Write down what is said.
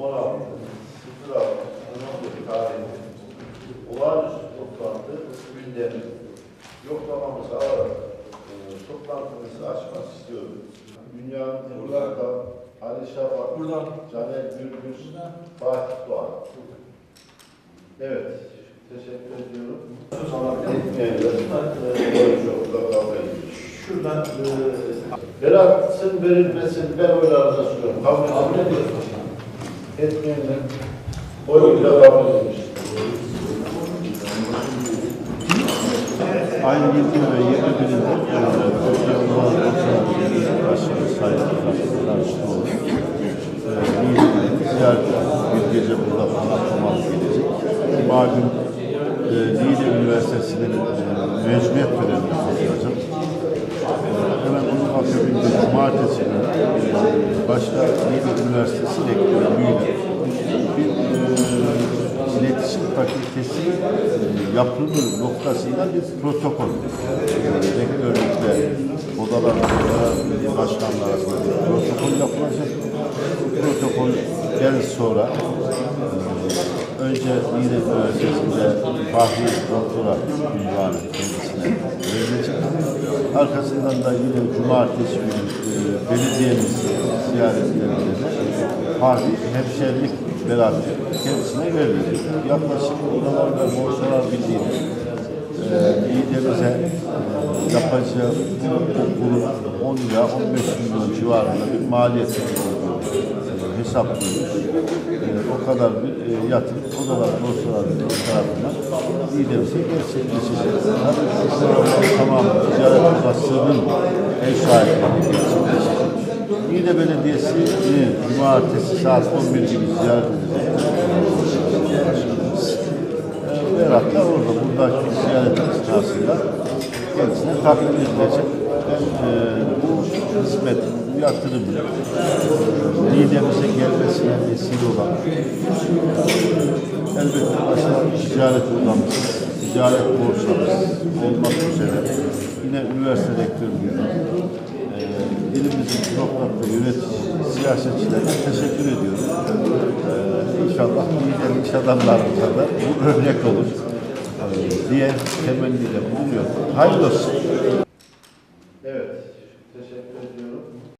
16 06 tarihinde olağanüstü toplantı gündemi yoklamamızı alarak e, toplantımızı açmak istiyorum. Dünya Burada Ali Şafak, Burada. Caner Gürbüz, Fatih Doğan. Evet, teşekkür ediyorum. Şuradan e, Berat'ın verilmesini ben oylarına sunuyorum. Kabul ediyorum. Etmeyenler, oyuyla kabul edilmiş. Aynı yılın ve yedi birinde Başkanı Sayın Kılıçdaroğlu e, bir gece burada konaklamalı gelecek. Malum e, Niğde Üniversitesi'nin e, mezuniyet törenine katılacak. E, hemen onun akabinde cumartesi günü e, başta Niğde Üniversitesi rektörü Niğde bir e, iletişim fakültesi e, yapımı noktasıyla bir protokol. E, rektörlükle odalar odalar başkanlar arasında bir protokol yapılacak. Bu protokolden sonra e, önce Niğde Üniversitesi'nde Fahri Doktora ünvanı kendisine verilecek. Arkasından da yine cumartesi günü e, belediyemiz ziyaretlerinde de Fahri hemşerilik beraber kendisine verilecek. Yaklaşık odalarda borsalar bildiğiniz e, Niğde'mize e, yapacağı okulun 10 ila 15 milyon civarında bir maliyet e, hesaplıyoruz. E, o kadar bir e, yatırım odalar borsalar tarafından Niğde'mize gerçekleşecek. Tabii tamamı ticaret odasının ev gerçekleşecek. Niğde Belediyesi cumartesi saat 11 gibi ziyaret edecek. Başkanımız. E, Berat da orada buradaki ziyaret esnasında kendisine takdim edilecek. Ben e, bu hizmet, bu yatırımın e, Niğde'mize gelmesine vesile olan elbette başta ticaret odamız, ticaret borsamız olmak üzere yine üniversite rektörlüğüne e, elimizin ve yönetici siyasetçilerine teşekkür ediyorum. E, inşallah Niğde'nin iş adamlarımıza da bu örnek olur e, diye temenniyle bulunuyorum. Hayırlı olsun.